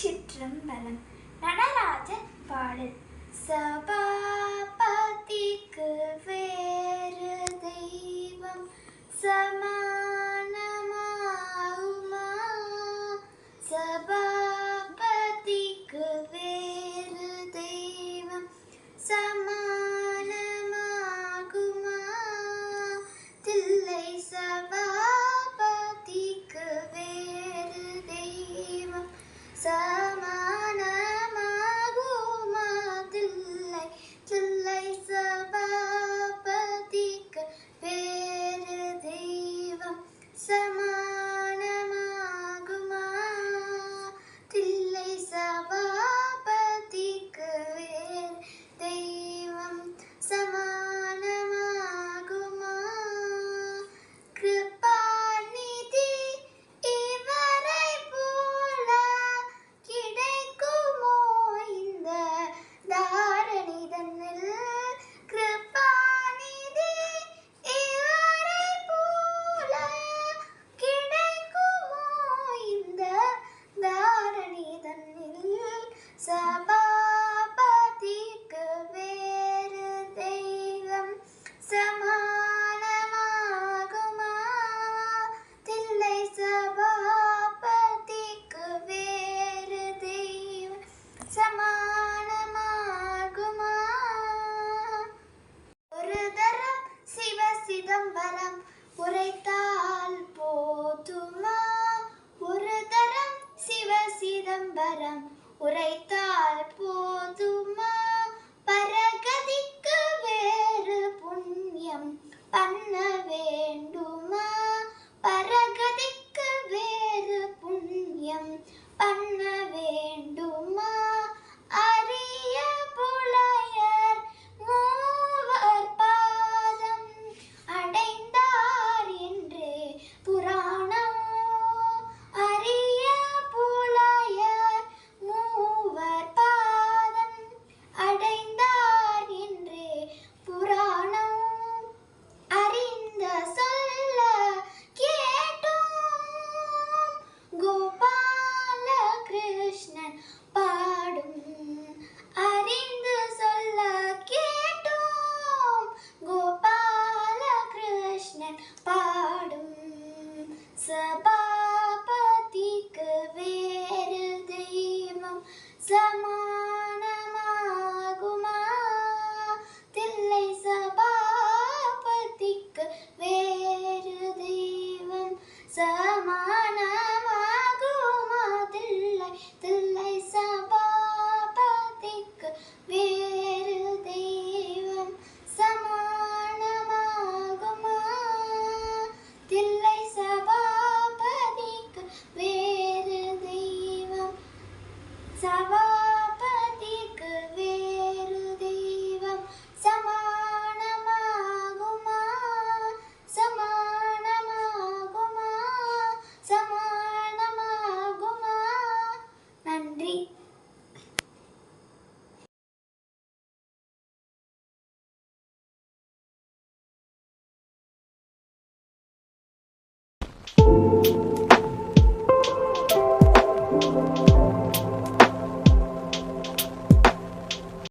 திருச்சிற்றம்பலம் நடராஜ பாடல். சபா உரைத்தால் போதுமா? ஒரு தரம் சிவ சிதம்பரம். உரைத்தால் போதுமா? பரகதிக்கு வேறு புண்ணியம் பண்ண வேண்டுமா? பரகதிக்கு வேறு புண்ணியம் பண்ண வே